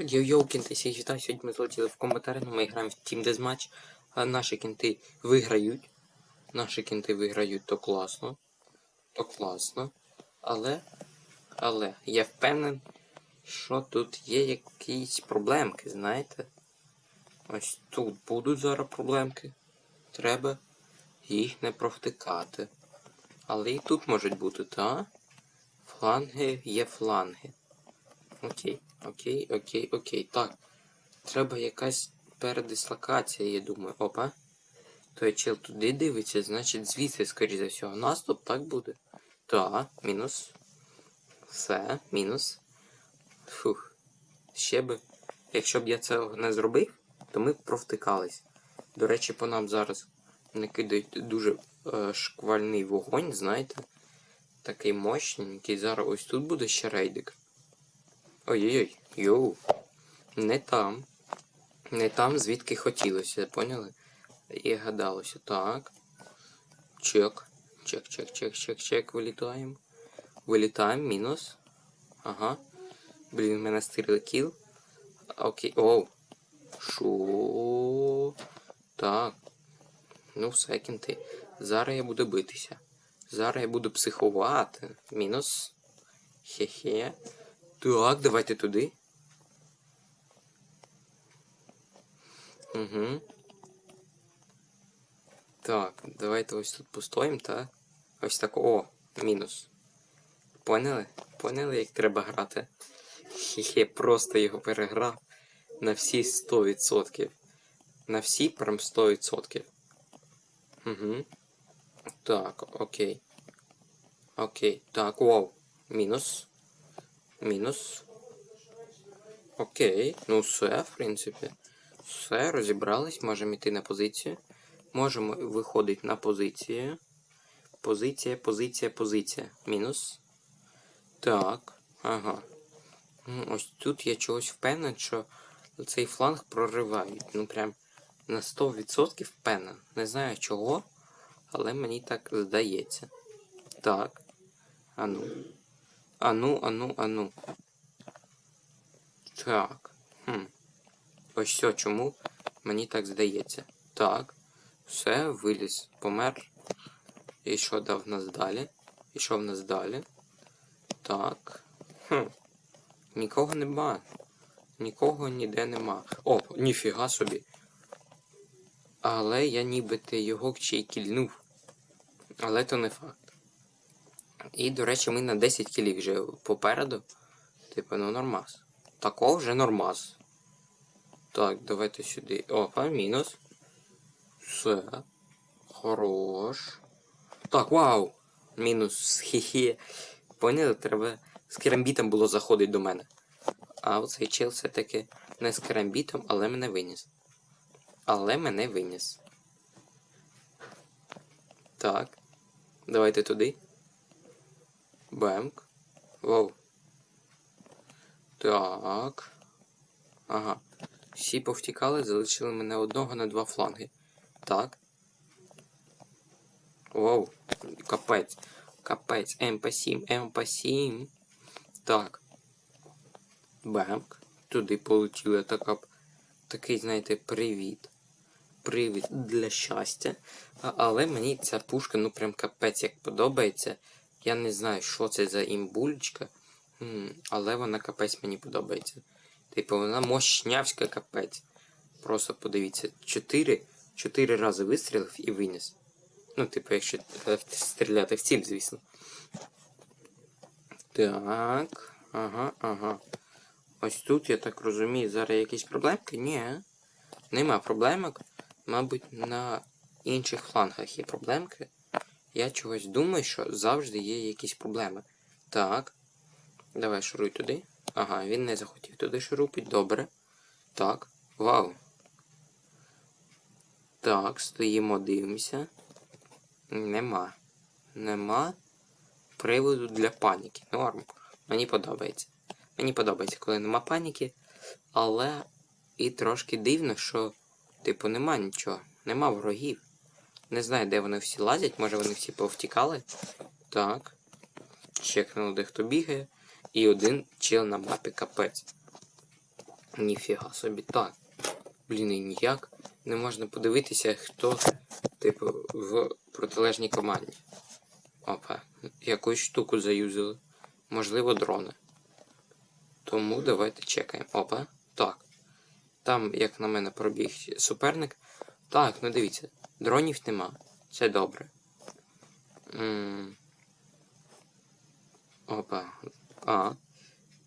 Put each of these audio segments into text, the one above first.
Йо-йоу, кінти, всіх вітаю. Сьогодні ми злетіли в коментарі, ми граємо в Team Deathmatch. Наші кінти виграють. Наші кінти виграють, то класно. То класно. Але, але, я впевнений, що тут є якісь проблемки, знаєте? Ось тут будуть зараз проблемки. Треба їх не провтикати. Але і тут можуть бути, та? Фланги є фланги. Окей, окей, окей, окей. Так. Треба якась передислокація, я думаю. Опа. Той чел туди дивиться, значить звідси, скоріше за всього, наступ так буде. Так, мінус. Все, мінус. Фух. Ще би. Якщо б я цього не зробив, то ми б провтикались. До речі, по нам зараз не кидають дуже е, шквальний вогонь, знаєте. Такий мощненький. Зараз ось тут буде ще рейдик. Ой-ой-ой, йоу. Не там. Не там, звідки хотілося, поняли? І гадалося. Так. Чек. Чек, чек, чек, чек, чек. Вилітаємо. Вилітаємо, мінус. Ага. Блін, в мене стирили кіл. Окей. Оу. Шо? Так. Ну, все. Зараз я буду битися. Зараз я буду психувати. Мінус. Хе-хе. Так, давайте туди. Угу. Так, давайте ось тут постоїмо, та? Ось так. О, мінус. Поняли? Поняли, як треба грати? Хе-хе, просто його переграв на всі 100%. На всі прям 100%. Угу. Так, окей. Окей. Так, вау. Мінус. Мінус. Окей. Ну все, в принципі. Все, розібрались. Можемо йти на позицію. Можемо виходити на позицію. Позиція, позиція, позиція. Мінус. Так. Ага. Ну, Ось тут я чогось впевнений, що цей фланг проривають. Ну прям на 100% впевнений. Не знаю чого, але мені так здається. Так. Ану. Ану, ану, ану. Так. Хм. Ось все, чому мені так здається. Так. Все, виліз, помер. І що дав нас далі? І що в нас далі? Так. Хм. Нікого нема. Нікого ніде нема. О, ніфіга собі. Але я нібито його ще кільнув. Але то не факт. І, до речі, ми на 10 кілів вже попереду. Типу, ну нормас. Такого вже нормас. Так, давайте сюди. Опа, мінус. Все. Хорош. Так, вау! Мінус. Хі-хі. Поняли, треба з керамбітом було заходити до мене. А оцей чел все-таки не з керамбітом, але мене виніс. Але мене виніс. Так. Давайте туди. Бемк. Воу. Так. Ага. Всі повтікали, залишили мене одного на два фланги. Так. Воу. Капець. Капець. МП7, МП7. Так. Бемк. Туди полетіла така. Такий, знаєте, привіт. Привід для щастя. Але мені ця пушка, ну прям капець як подобається. Я не знаю, що це за імбулечка, але вона капець мені подобається. Типу, вона мощнявська капець. Просто подивіться, чотири, чотири рази вистрілив і виніс. Ну, типу, якщо е, стріляти в ціль, звісно. Так. Ага, ага. Ось тут, я так розумію, зараз якісь проблемки? Ні. Нема проблемок. Мабуть, на інших флангах є проблемки. Я чогось думаю, що завжди є якісь проблеми. Так. Давай шуруй туди. Ага, він не захотів туди шурупить. Добре. Так. Вау. Так, стоїмо, дивимося. Нема. Нема приводу для паніки. Норм. Мені подобається. Мені подобається, коли нема паніки. Але і трошки дивно, що, типу, нема нічого. Нема ворогів. Не знаю, де вони всі лазять, може вони всі повтікали. Так. Чекнули, де хто бігає. І один чел на мапі капець. Ніфіга собі. Так. Блін, і ніяк не можна подивитися, хто, типу, в протилежній команді. Опа, якусь штуку заюзали. Можливо, дрони. Тому давайте чекаємо. Опа. Так. Там, як на мене, пробіг суперник. Так, ну дивіться, дронів нема. Це добре. м Опа. А.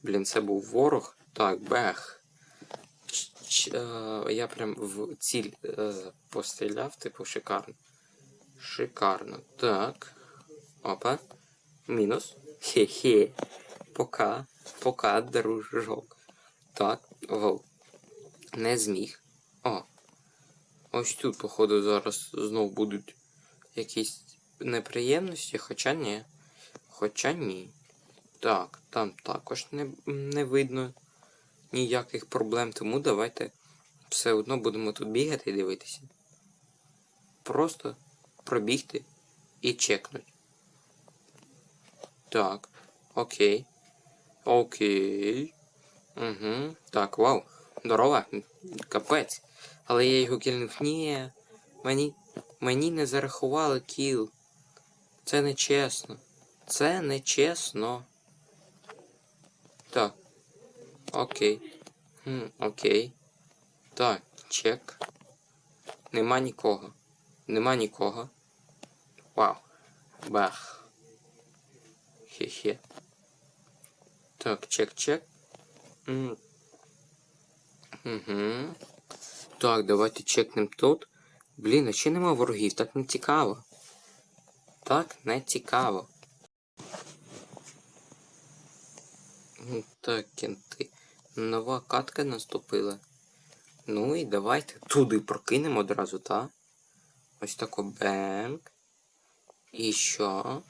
Блін, це був ворог. Так, бех. Ч- ч- е, Я прям в ціль е, постріляв, типу, шикарно. Шикарно. Так. Опа. Мінус. Хе-хе. Пока. Пока, дружок. Так. Воу. Не зміг. О. Ось тут, походу, зараз знов будуть якісь неприємності, хоча ні. Хоча ні. Так, там також не, не видно ніяких проблем, тому давайте все одно будемо тут бігати і дивитися. Просто пробігти і чекнуть. Так, окей. Окей. Угу. Так, вау. Здорова. Капець. Але я його кільнув. Ні. Мені. Мені не зарахували кіл. Це не чесно. Це не чесно. Так. Окей. Хм, окей. Так, чек. Нема нікого. Нема нікого. Вау. Бах. Хе-хе. Так, чек-чек. Угу. Так, давайте чекнем тут. Блін, а ще нема ворогів, так не цікаво. Так не цікаво. Так, кенти. Нова катка наступила. Ну і давайте туди прокинемо одразу, та? Ось тако бенк. І що?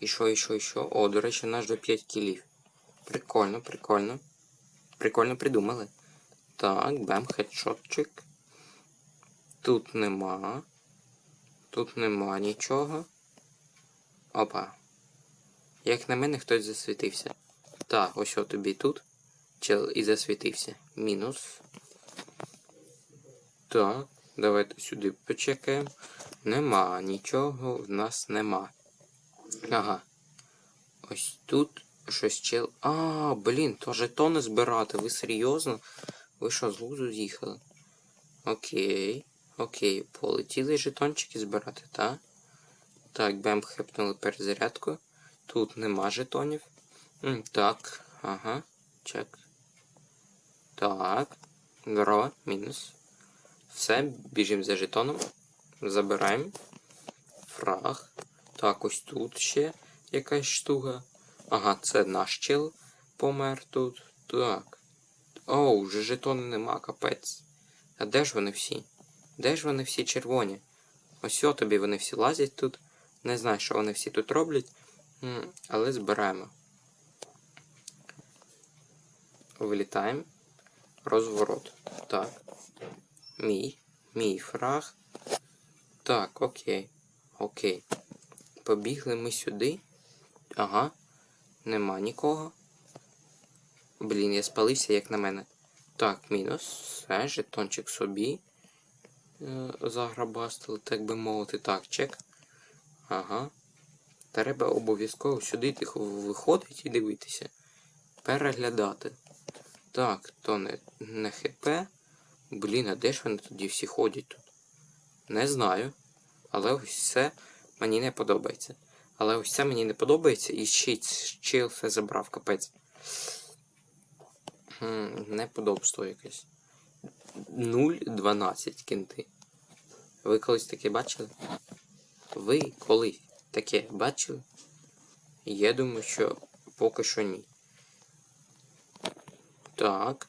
І що, і що, і що? О, до речі, наш до 5 кілів. Прикольно, прикольно. Прикольно придумали. Так, бем, хедшотчик. Тут нема. Тут нема нічого. Опа. Як на мене, хтось засвітився. Так, ось о тобі тут. Чел і засвітився. Мінус. Так, давайте сюди почекаємо. Нема, нічого в нас нема. Ага. Ось тут щось чел. А, блін, то жетони збирати. Ви серйозно? Ви що, з лузу з'їхали? Окей. Окей, полетіли жетончики збирати, так? Так, бем хепнули перезарядку. Тут нема жетонів. М, Так, ага, чек. Так. Здорово, мінус. Все, біжимо за жетоном. Забираємо. Фраг. Так, ось тут ще якась штука. Ага, це наш чел помер тут. Так. Оу, вже жетони нема, капець. А де ж вони всі? Де ж вони всі червоні? Ось о тобі вони всі лазять тут. Не знаю, що вони всі тут роблять. Але збираємо. Вилітаємо. Розворот. Так. Мій. Мій фраг. Так, окей. Окей. Побігли ми сюди. Ага. Нема нікого. Блін, я спалився, як на мене. Так, мінус. Все, жетончик собі. Е, Заграбастили, так би мовити. Так, чек. Ага. Треба обов'язково сюди тихо виходити і дивитися. Переглядати. Так, то не, не хп. Блін, а де ж вони тоді всі ходять тут? Не знаю. Але ось це мені не подобається. Але ось це мені не подобається і ще чил все забрав, капець. Неподобство якесь. 0,12 кінти. Ви колись таке бачили? Ви колись таке бачили? Я думаю, що поки що ні. Так.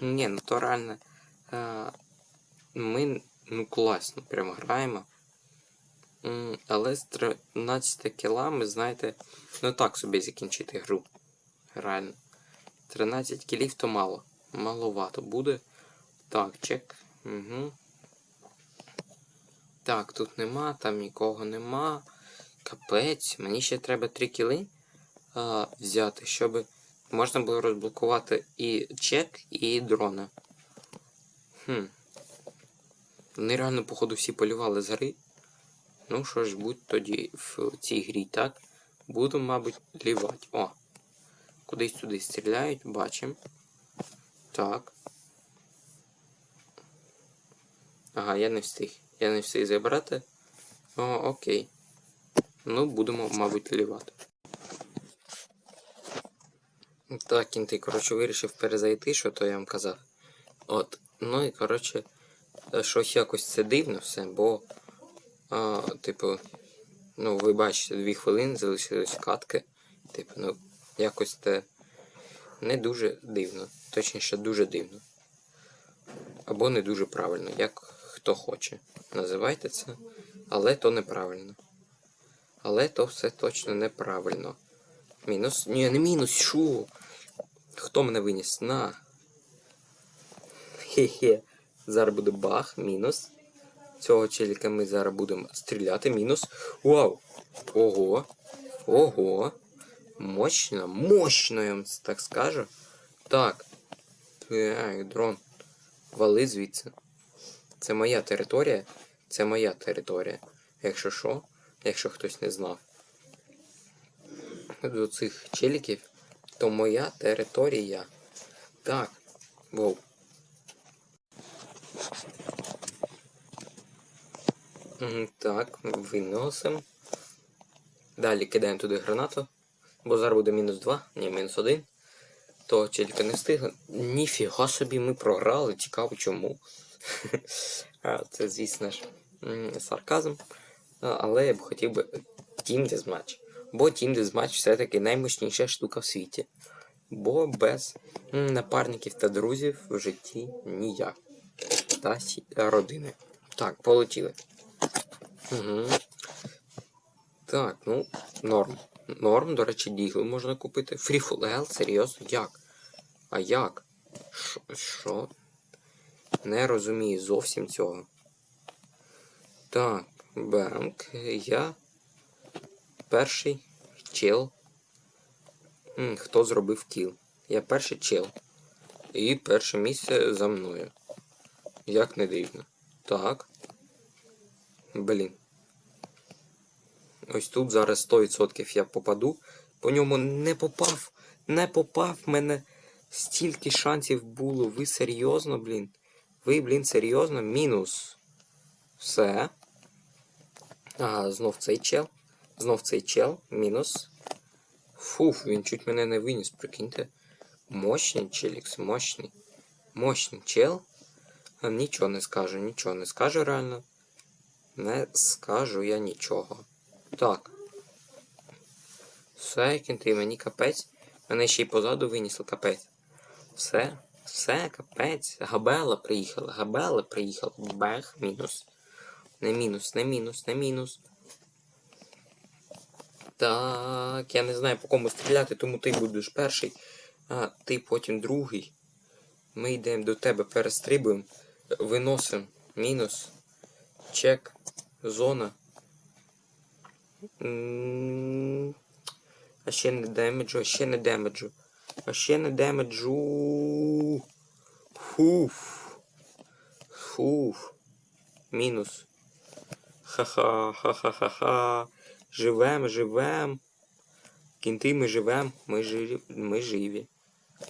Ні, ну то реально. Ми ну класно прям граємо. Але з 13 кілами, знаєте, ну так собі закінчити гру. Реально. 13 кілів то мало. Маловато буде. Так, чек. Угу. Так, тут нема, там нікого нема. Капець, мені ще треба 3 кіли а, взяти, щоб можна було розблокувати і чек, і дрона. Хм. Вони реально, походу, всі полювали з гри. Ну що ж, будь тоді в цій грі, так? Буду, мабуть, лівати. О! Кудись сюди стріляють, бачимо. Так. Ага, я не встиг. Я не встиг забрати. О, окей. Ну, будемо, мабуть, лівати. Так, кінти, коротше, вирішив перезайти, що то я вам казав. От. Ну і коротше, щось якось це дивно все, бо. А, типу, ну, ви бачите, дві хвилини залишились катки. Типу, ну, якось це не дуже дивно. Точніше, дуже дивно. Або не дуже правильно, як хто хоче. Називайте це. Але то неправильно. Але то все точно неправильно. Мінус. Ні, не мінус, що? Хто мене виніс? На. Хе-хе. Зараз буде бах, мінус. Цього челіка ми зараз будемо стріляти. Мінус. Вау! Ого! Ого! Мощно, мощно, я вам так скажу. Так. Так, дрон. Вали звідси. Це моя територія. Це моя територія. Якщо що, якщо хтось не знав. До цих челіків, то моя територія. Так. Воу. Так, виносимо. Далі кидаємо туди гранату. Бо зараз буде мінус 2, ні, мінус 1. То челіка не встигла. Ніфіга собі ми програли, цікаво чому. Це, звісно ж, сарказм. Але я б хотів би Team Deathmatch. Бо Team Deathmatch все-таки наймощніша штука в світі. Бо без напарників та друзів в житті ніяк. Та родини. Так, полетіли. Угу. Так, ну, норм. Норм, до речі, дігл можна купити. L, серйозно? Як? А як? Що? Не розумію зовсім цього. Так, банк. Я перший чел. Хто зробив кіл? Я перший чел. І перше місце за мною. Як не дивно. Так. Блін. Ось тут зараз 100% я попаду. По ньому не попав. Не попав. Мене стільки шансів було. Ви серйозно, блін? Ви, блін, серйозно? Мінус. Все. Ага, знов цей чел. Знов цей чел. Мінус. Фуф, він чуть мене не виніс, прикиньте. Мощний челікс, мощний. Мощний чел. Нічого не скажу, нічого не скажу реально. Не скажу я нічого. Так. Все, кінти, мені капець. Мене ще й позаду винесло капець. Все, все, капець. Габела приїхала, габела приїхала. Бех, мінус. Не мінус, не мінус, не мінус. Так, я не знаю по кому стріляти, тому ти будеш перший, а ти потім другий. Ми йдемо до тебе, перестрибуємо, виносимо. Мінус. Чек. Зона. А ще не демеджу, а ще не демеджу. А ще не демеджу. Фуф. Фуф. Мінус. Ха-ха, ха-ха-ха-ха. Живем, живем. Кінти ми живем. Ми живі. Ми живі.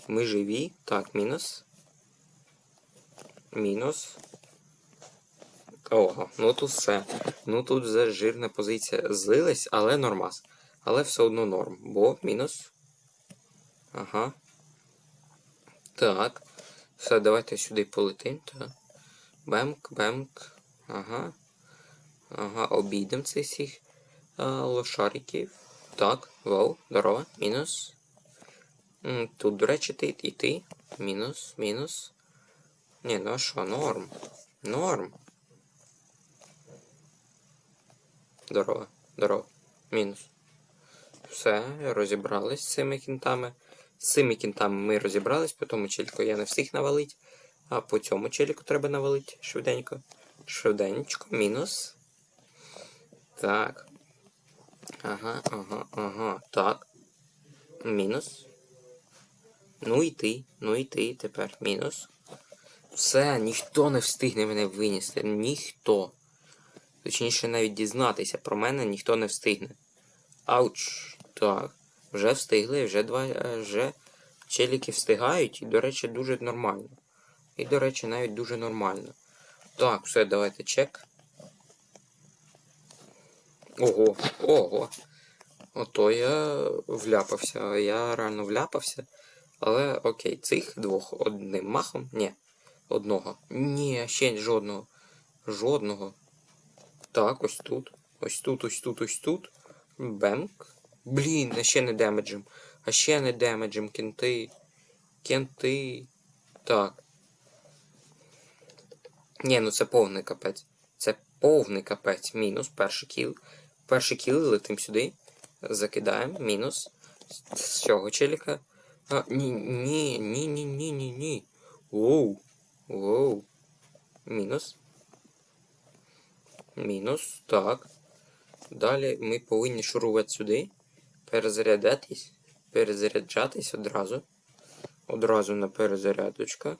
Ми живі. Так, мінус. Мінус. Ого, ну тут все. Ну тут вже жирна позиція злилась, але нормас. Але все одно норм. Бо мінус. Ага. Так. Все, давайте сюди полетим. Бемк, бемк. Ага. Ага, обійдемо цих всіх лошариків. Так, вау, здорово. Мінус. Тут, до речі, ти і ти. Мінус, мінус. Ні, ну а що, норм. Норм. Здорово, здорово. Мінус. Все, розібрались з цими кінтами. З цими кінтами ми розібрались, по тому челіку я не встиг навалить. А по цьому челіку треба навалити швиденько. Швиденько, мінус. Так. Ага, ага, ага. Так. Мінус. Ну і ти, ну і ти тепер. Мінус. Все, ніхто не встигне мене винести. Ніхто. Точніше, навіть дізнатися про мене ніхто не встигне. Ауч. Так. Вже встигли, вже два. е, Вже челіки встигають, і, до речі, дуже нормально. І, до речі, навіть дуже нормально. Так, все, давайте чек. Ого, ого. Ото я вляпався. Я реально вляпався. Але окей, цих двох одним махом. Ні. Одного. Ні, ще жодного. Жодного. Так, ось тут. Ось тут, ось тут, ось тут. Бемк. Блін, а ще не демеджем. А ще не демеджем, кенти. Кенти. Так. Ні, ну це повний капець. Це повний капець. Мінус. Перший кіл. Перший кіл летим сюди. Закидаємо. Мінус. З цього челіка. А, ні, ні, ні, ні, ні, ні, ні. Воу. Воу. Мінус. Мінус. Так. Далі ми повинні шурувати сюди. Перезарядатись. Перезаряджатись одразу. Одразу на перезарядочка.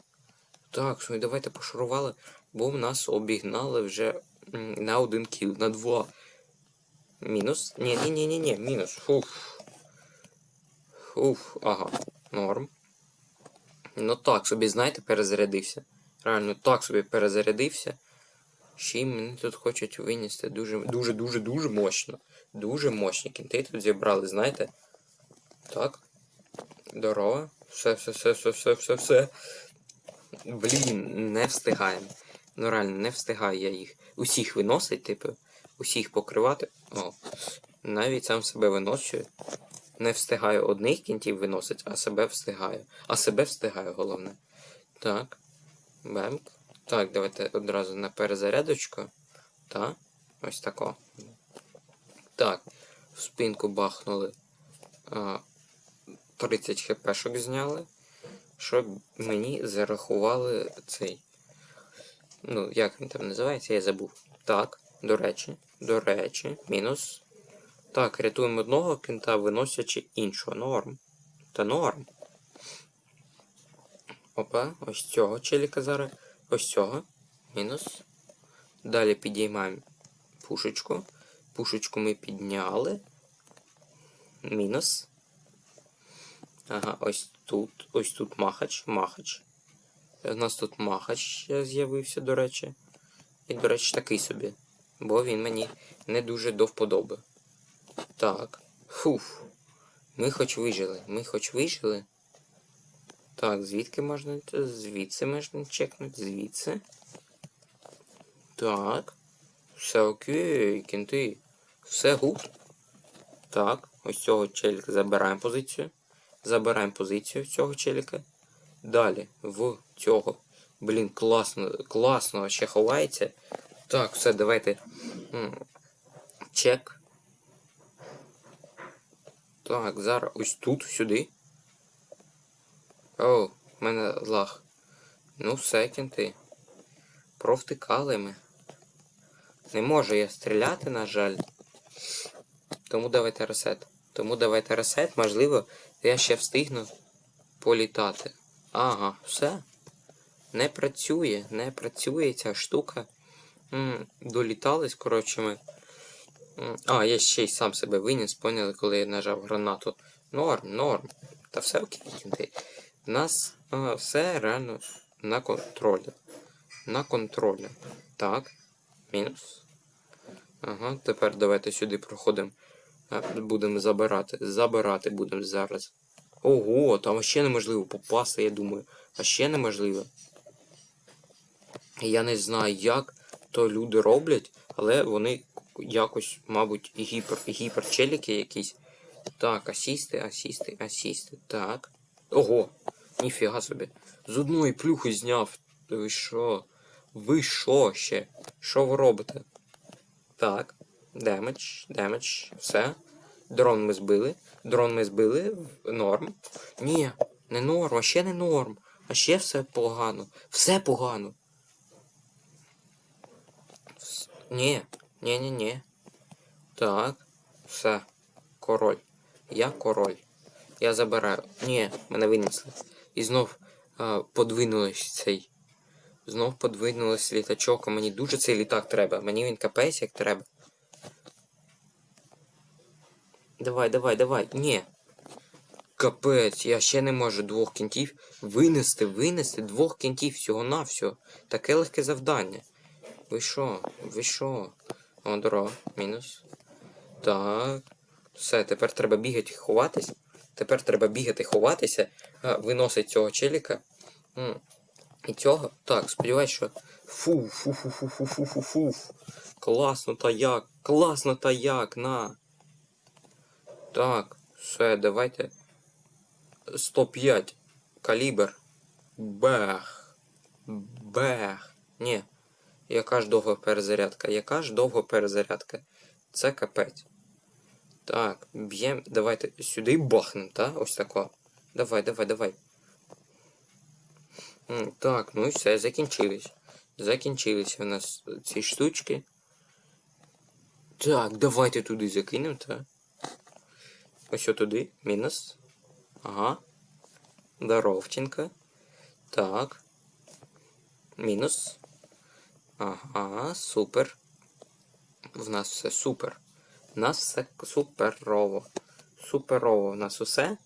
Так, що давайте пошурували, бо в нас обігнали вже на один кіл, на два. Мінус. Ні, ні, ні, ні, мінус. Фуф. Фуф, ага. Норм. Ну так собі, знаєте, перезарядився. Реально так собі перезарядився. Ще й мене тут хочуть винести дуже, дуже, дуже, дуже мощно. Дуже мощні кінти тут зібрали, знаєте? Так. Здорово. Все, все, все, все, все, все, все. Блін, не встигаємо. Ну реально, не встигаю я їх. Усіх виносить, типу, усіх покривати. О. Навіть сам себе виношую. Не встигаю одних кінтів виносить, а себе встигаю. А себе встигаю, головне. Так. Бемк. Так, давайте одразу на перезарядочку. Так. Ось тако. Так. В спинку бахнули. А, 30 хпшок зняли. Щоб мені зарахували цей. Ну, як він там називається, я забув. Так, до речі, до речі, мінус. Так, рятуємо одного кінта, виносячи іншого. Норм. Та норм. Опа, ось цього челіка зараз. Ось цього. Мінус. Далі підіймаємо пушечку. Пушечку ми підняли. Мінус. Ага, ось тут. Ось тут махач. Махач. У нас тут махач з'явився, до речі. І, до речі, такий собі. Бо він мені не дуже до вподоби. Так. Фуф. Ми хоч вижили. Ми хоч вижили. Так, звідки можна. Звідси можна чекнути. Звідси. Так. Все окей, кінти. Все гуд. Так, ось цього челіка забираємо позицію. Забираємо позицію цього челіка. Далі в цього. Блін, класно, класно ще ховається. Так, все, давайте. Чек. Так, зараз ось тут, сюди. О, в мене лаг. Ну, все, кінти. Провтикали ми. Не можу я стріляти, на жаль. Тому давайте ресет. Тому давайте ресет, можливо, я ще встигну політати. Ага, все. Не працює, не працює ця штука. М, долітались, коротше, ми. А, я ще й сам себе виніс, поняли, коли я нажав гранату. Норм, норм. Та все окей, кінти. У нас а, все реально на контролі. На контролі. Так. Мінус. Ага, тепер давайте сюди проходимо. Будемо забирати. Забирати будемо зараз. Ого, там ще неможливо попасти, я думаю. А ще неможливо. Я не знаю, як то люди роблять, але вони якось, мабуть, гіпер, гіперчеліки якісь. Так, асісти, асісти, асісти. Так. Ого! Ніфіга собі. З одної плюхи зняв. Ви що? Ви що ще? Що ви робите? Так. Демедж, демедж, все. Дрон ми збили. Дрон ми збили. Норм. Ні, не норм, а ще не норм. А ще все погано. Все погано. Вс- Ні, ні, ні, ні. Так. Все. Король. Я король. Я забираю. Ні, мене винесли. І знов а, подвинулось цей. Знов подвинулось літачок, мені дуже цей літак треба. Мені він капець як треба. Давай, давай, давай. Ні. Капець, я ще не можу двох кінтів винести, винести двох кінтів всього-навсього. Таке легке завдання. Ви що? Ви що? О, здорово. Мінус. Так. Все, тепер треба бігати ховатись. Тепер треба бігати ховатися, виносить цього челіка. І цього. Так, сподіваюсь, що. Фу, фу, фу, фу, фу, фу, фу, фу. Класно та як. Класно та як, на. Так, все, давайте. 105. Калібр. Бех. Бех. Ні. Яка ж довга перезарядка? Яка ж довга перезарядка? Це капець. Так, б'єм. Давайте сюди бахнем, та? Ось тако. Давай, давай, давай. Так, ну і все, закінчились. Закінчилися у нас ці штучки. Так, давайте туди закинемо, так. Ось туди. Мінус. Ага. Здоровченко. Так. Мінус. Ага, супер. В нас все супер. У нас все суперово. Суперово у нас усе.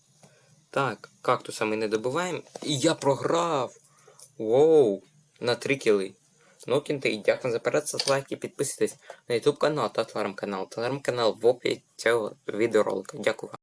Так, кактуса ми не добуваємо. І я програв! Воу! На три кіли. Ну, кінти, дякую за перед, ставте лайки, підписуйтесь на YouTube канал та телеграм канал. Телеграм канал в опі цього відеоролика. Дякую.